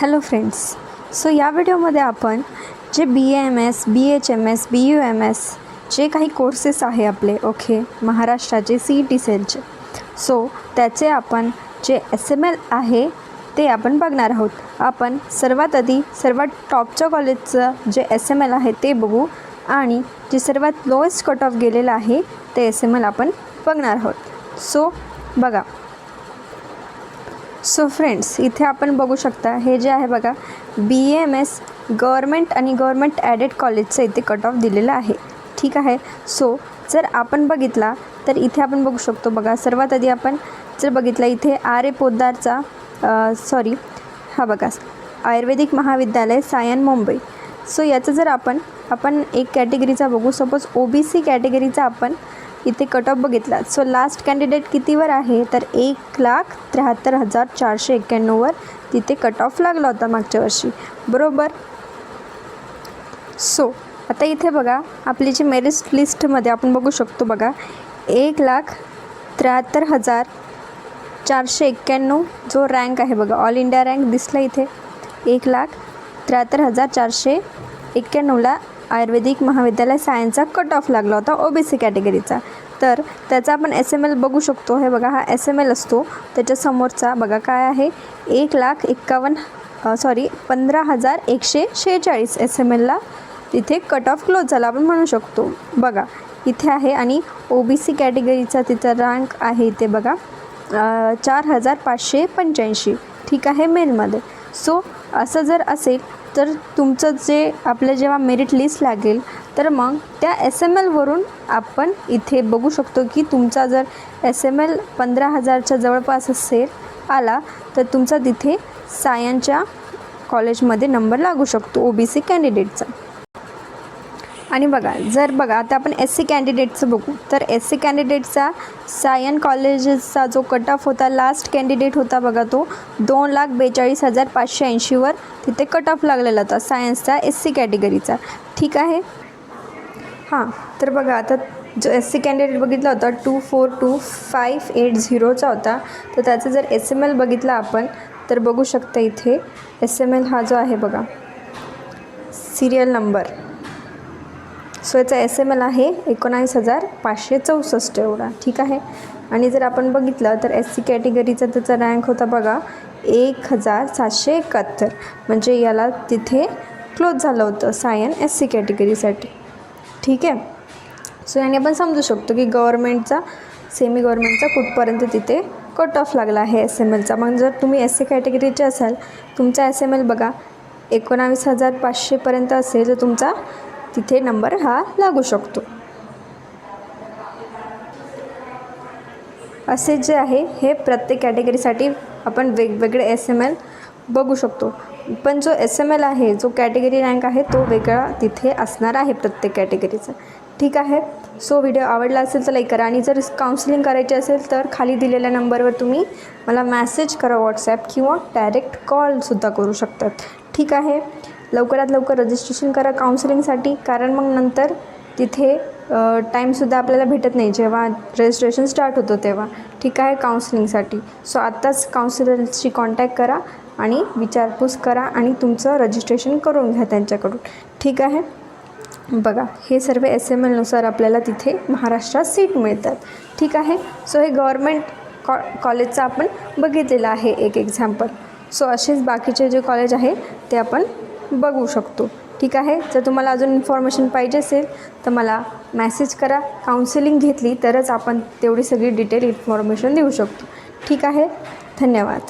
Hello friends so या व्हिडिओमध्ये आपण जे B M S B H M S B U M S जे काही कोर्सेस आहे आपले ओके महाराष्ट्राचे सी ई टी सेलचे. सो त्याचे आपण जे एस एम एल आहे ते आपण बघणार आहोत. आपण सर्वात आधी सर्वात टॉपच्या कॉलेजचं जे एस एम एल आहे ते बघू. आणि जे सर्वात लोएस्ट कट ऑफ गेलेलं आहे ते एस एम एल आपण बघणार आहोत. सो बघा. सो फ्रेंड्स इथे आपण बघू शकता हे जे आहे बघा बी एम एस गव्हर्मेंट आणि गव्हर्मेंट ॲडेड कॉलेजचं इथे कट ऑफ दिलेलं आहे. ठीक आहे? सो जर आपण बघितला तर इथे आपण बघू शकतो बघा सर्वात आधी आपण जर बघितला इथे आर ए पोद्दारचा सॉरी हा बघा आयुर्वेदिक महाविद्यालय सायन मुंबई. सो याचं जर आपण आपण एक कॅटेगरीचा बघू सपोज ओ बी सी कॅटेगरीचा आपण इथे कट ऑफ बघितला. सो लास्ट कॅन्डिडेट कितीवर आहे? तर एक लाख त्र्याहत्तर हजार चारशे एक्क्याण्णववर तिथे कट ऑफ लागला होता मागच्या वर्षी. बरोबर? सो आता इथे बघा आपली जी मेरिट लिस्टमध्ये आपण बघू शकतो बघा. एक लाख त्र्याहत्तर हजार चारशे एक्क्याण्णव जो रँक आहे बघा ऑल इंडिया रँक दिसला इथे. एक लाख त्र्याहत्तर हजार चारशे एक्क्याण्णवला आयुर्वेदिक महाविद्यालय सायन्सचा कट ऑफ लागला होता ओ बी सी कॅटेगरीचा तर त्याचा आपण एस एम एल बघू शकतो. हे बघा हा एस एम एल असतो. त्याच्यासमोरचा बघा काय आहे? एक लाख एक्कावन्न सॉरी पंधरा हजार एकशे शेहेचाळीस एस एम एलला तिथे कट ऑफ क्लोज झाला आपण म्हणू शकतो. बघा इथे आहे आणि ओ बी सी कॅटेगरीचा तिचा रँक आहे इथे बघा चार हजार पाचशे पंच्याऐंशी. ठीक आहे मेलमध्ये सो असं जर असेल तर तुमचं जे आपलं जेव्हा मेरिट लिस्ट लागेल तर मग त्या एस एम एलवरून आपण इथे बघू शकतो की तुमचा जर एस एम एल पंधरा हजारच्या जवळपास असेल आला तर तुमचा तिथे सायनच्या कॉलेजमध्ये नंबर लागू शकतो ओ बी सी कॅन्डिडेटचा आणि बघा जर बघा आता आपण एस सी कॅन्डिडेटचं बघू तर एस सी कॅन्डिडेटचा सायन कॉलेजेसचा जो कट ऑफ होता लास्ट कॅन्डिडेट होता बघा तो दोन लाख बेचाळीस हजार पाचशे ऐंशीवर तिथे कट ऑफ लागलेला होता सायन्सचा एस सी कॅटेगरीचा ठीक आहे? हां तर बघा आता जो एस सी कॅन्डिडेट बघितला होता two four two five eight झिरोचा होता तर त्याचा जर एस एम एल बघितला आपण तर बघू शकता इथे एस एम एल हा जो आहे बघा सिरियल नंबर सो याचा एस एम एल आहे एकोणावीस हजार पाचशे चौसष्ट एवढा ठीक आहे? आणि जर आपण बघितलं तर एस सी कॅटेगरीचा त्याचा रँक होता बघा एक हजार सातशे एकाहत्तर. म्हणजे याला तिथे क्लोज झालं होतं सायन एस सी कॅटेगरीसाठी ठीक आहे? सो याने आपण समजू शकतो की गव्हर्मेंटचा सेमी गव्हर्मेंटचा कुठपर्यंत तिथे कट ऑफ लागला आहे एस एम एलचा मग जर तुम्ही एस सी कॅटेगरीचे असाल तुमचा एस एम एल बघा एकोणावीस हजार पाचशेपर्यंत असेल तर तुमचा तिथे नंबर हा लागू शकतो. असे जे आहे हे प्रत्येक कॅटेगरीसाठी आपण वेगवेगळे एस एम एल बघू शकतो. पण जो एस एम एल आहे जो कॅटेगरी रँक आहे तो वेगळा तिथे असणार आहे प्रत्येक कॅटेगरीचा. ठीक आहे? सो व्हिडिओ आवडला असेल तर लाईक करा आणि जर काउन्सिलिंग करायची असेल तर खाली दिलेल्या नंबरवर तुम्ही मला मॅसेज करा व्हॉट्सॲप किंवा डायरेक्ट कॉलसुद्धा करू शकतात. ठीक आहे? लवकरात लवकर रजिस्ट्रेशन करा काउन्सिलिंगसाठी कारण मग नंतर तिथे टाईमसुद्धा आपल्याला भेटत नाही. जेव्हा रजिस्ट्रेशन स्टार्ट होतो तेव्हा. ठीक आहे काउन्सिलिंगसाठी सो आत्ताच काउन्सिलरशी कॉन्टॅक्ट करा आणि विचारपूस करा आणि तुमचं रजिस्ट्रेशन करून घ्या त्यांच्याकडून. ठीक आहे? बघा हे सर्व एस एम एलनुसार आपल्याला तिथे महाराष्ट्रात सीट मिळतात. ठीक आहे? सो हे गव्हर्मेंट कॉ कॉलेजचं आपण बघितलेलं आहे एक एक्झाम्पल सो असेच बाकीचे जे कॉलेज आहे ते आपण बघू शकतो. ठीक आहे? जर तुम्हाला अजून इन्फॉर्मेशन पाहिजे असेल तर मला मॅसेज करा. काउन्सिलिंग घेतली तरच आपण तेवढी सगळी डिटेल इन्फॉर्मेशन देऊ शकतो. ठीक आहे? धन्यवाद.